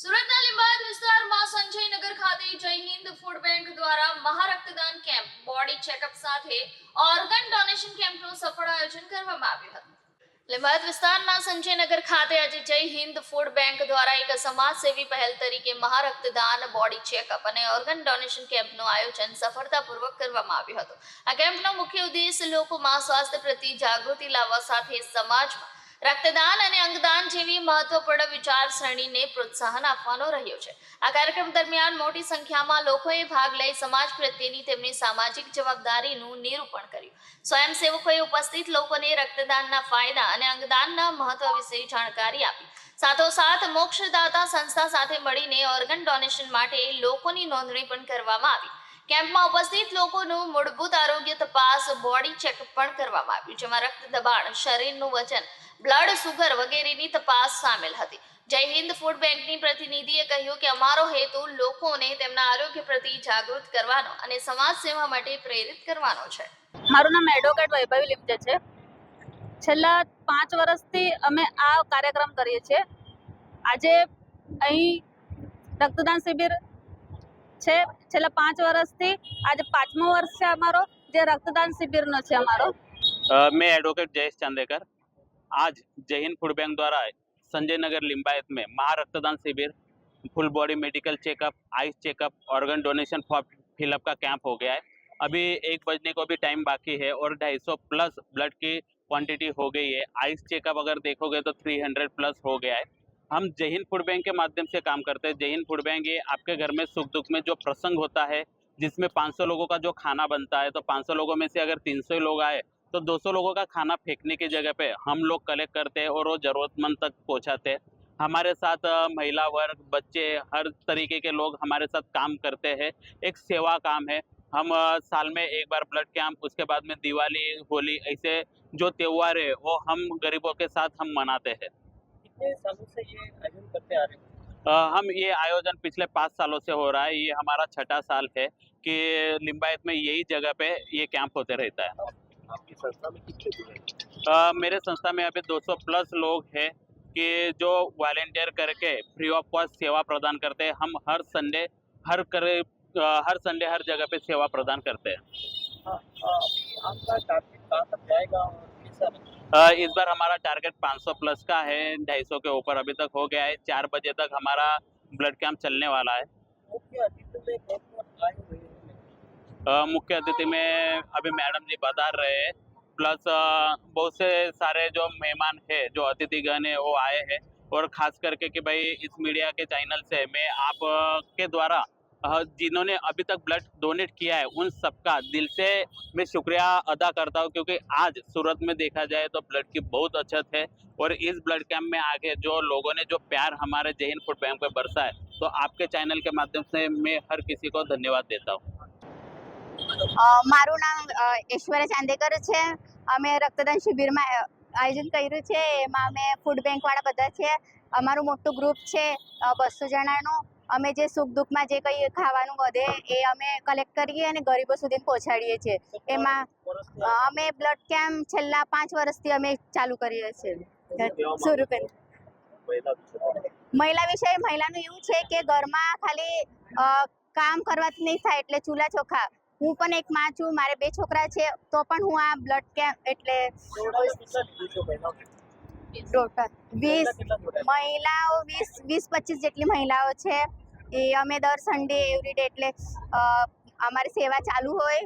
સુરતના લીંબાયત વિસ્તારમાં સંજયનગર ખાતે જય હિન્દ ફૂડ બેંક દ્વારા મહારક્તદાન કેમ્પ બોડી ચેકઅપ સાથે ઓર્ગન ડોનેશન કેમ્પનું સફળ આયોજન કરવામાં આવ્યું હતું લીંબાયત વિસ્તારના સંજયનગર ખાતે આજે જય હિન્દ ફૂડ બેંક દ્વારા એક સમાજસેવી પહેલ તરીકે મહારક્તદાન બોડી ચેકઅપ અને ઓર્ગન ડોનેશન કેમ્પનું આયોજન સફળતાપૂર્વક કરવામાં આવ્યું હતું આ કેમ્પનો મુખ્ય ઉદ્દેશ લોકોમાં સ્વાસ્થ્ય પ્રતિ જાગૃતિ લાવવા સાથે સમાજમાં રક્તદાન અને અંગદાન જેવી મહત્વપૂર્ણ વિચારસરણીને પ્રોત્સાહન આપવાનો રહ્યો છે આ કાર્યક્રમ દરમિયાન મોટી સંખ્યામાં લોકોએ ભાગ લઈ સમાજ પ્રત્યેની તેમની સામાજિક જવાબદારીનું નિરૂપણ કર્યું સ્વયંસેવકોએ ઉપસ્થિત લોકોને રક્તદાનના ફાયદા અને અંગદાનના મહત્વ વિશે જાણકારી આપી સાથોસાથ મોક્ષદાતા સંસ્થા સાથે મળીને ઓર્ગન ડોનેશન માટે લોકોની નોંધણી પણ કરવામાં આવી કેમ્પમાં ઉપસ્થિત લોકોનું મૂળભૂત આરોગ્ય તપાસ બોડી ચેકઅપ પણ કરવામાં આવ્યું જેમાં રક્ત દબાણ શરીરનું વજન બ્લડ સુગર વગેરેની તપાસ સામેલ હતી જય હિન્દ ફૂડ બેંકની પ્રતિનિધિએ કહ્યું કે અમારો હેતુ લોકોને તેમના આરોગ્ય પ્રતિ જાગૃત કરવાનો અને સમાજ સેવા માટે પ્રેરિત કરવાનો છે મારું નામ એડવોકેટ વૈભવી લિપ્તે છે છેલ્લા પાંચ વર્ષથી અમે આ કાર્યક્રમ કરીએ છીએ આજે અહીં રક્તદાન શિબિર पांच वर्ष थी आज આજે वर्ष से છે અમારો જે રક્તદાન શિબિરનો છે અમારો મેં એડવોકેટ જયેશ ચાંદેકર आज जय हिंद फूड बैंक द्वारा संजय नगर लिंबायत में महा रक्तदान शिविर full body medical checkup eye checkup organ donation form fill up का कैंप हो गया है अभी एक बजने को भी टाइम बाकी है और 250 प्लस ब्लड की क्वांटिटी हो गई है आइस चेकअप अगर देखोगे तो 300 प्लस हो गया है हम जहीन फूड बैंक के माध्यम से काम करते हैं जहीन फूड बैंक ये आपके घर में सुख दुख में जो प्रसंग होता है जिसमें 500 लोगों का जो खाना बनता है तो 500 लोगों में से अगर 300 लोग आए तो 200 लोगों का खाना फेंकने की जगह पे हम लोग कलेक्ट करते हैं और वो ज़रूरतमंद तक पहुँचाते हैं हमारे साथ महिला वर्ग बच्चे हर तरीके के लोग हमारे साथ काम करते हैं एक सेवा काम है हम साल में एक बार ब्लड कैंप उसके बाद में दिवाली होली ऐसे जो त्यौहार है वो हम गरीबों के साथ हम मनाते हैं हम ये आयोजन पिछले पाँच सालों से हो रहा है ये हमारा छठा साल है कि लिम्बायत में यही जगह पे ये कैंप होते रहता है आपकी संस्था में कितने आ, मेरे संस्था में अभी 200 प्लस लोग हैं कि जो वॉलेंटियर करके फ्री ऑफ कॉस्ट सेवा प्रदान करते हैं हम हर संडे हर करे हर संडे हर जगह पे सेवा प्रदान करते हैं हाँ, हाँ, इस बार हमारा टारगेट 500 प्लस का है ढाई के ऊपर अभी तक हो गया है चार बजे तक हमारा ब्लड कैंप चलने वाला है मुख्य अतिथि में अभी मैडम जी बता रहे हैं प्लस बहुत से सारे जो मेहमान है जो अतिथिगण है वो आए हैं और खास करके कि भाई इस मीडिया के चैनल से मैं आप के द्वारा અહ જેનોને અભી તક બ્લડ ડોનેટ કિયા હે ઉન સબકા દિલ સે મે શુક્રિયા અદા કરતા હું ક્યોકી આજ સુરત મે દેખા જાય તો બ્લડ કી બહુત અછત હે ઓર ઇસ બ્લડ કેમ્પ મે આકે જો લોગોને જો પ્યાર હમારા જૈનપુર કેમ્પ પર બરસા હે તો આપકે ચેનલ કે માધ્યમ સે મે હર કિસી કો ધન્યવાદ دیتا હું મારુ નામ ઈશ્વર ચાંદેકર છે અમે રક્તદાન શિબિર મા આયોજક હી રછે મા મે ફૂડ બેંક વાળા બતા છે અમારુ મોટો ગ્રુપ છે 200 જનાનો અમે જે સુખ દુઃખમાં જે કંઈ ખાવાનું વધે એ અમે કલેક્ટ કરીએ અને ગરીબો સુધી પહોંચાડીએ છીએ એમાં અમે બ્લડ કેમ્પ છેલ્લા પાંચ વર્ષથી અમે ચાલુ કરીએ છીએ શરૂ કરી મહિલા વિષય મહિલાનું એવું છે કે ઘરમાં ખાલી કામ કરવાથી નહીં થાય એટલે ચૂલા ચોખા હું પણ એક માં છું મારે બે છોકરા છે તો પણ હું આ બ્લડ કેમ્પ એટલે ટોટલ વીસ મહિલાઓ વીસ વીસ પચીસ જેટલી મહિલાઓ છે એ અમે દર સન્ડે એવરી ડે એટલે અમારી સેવા ચાલુ હોય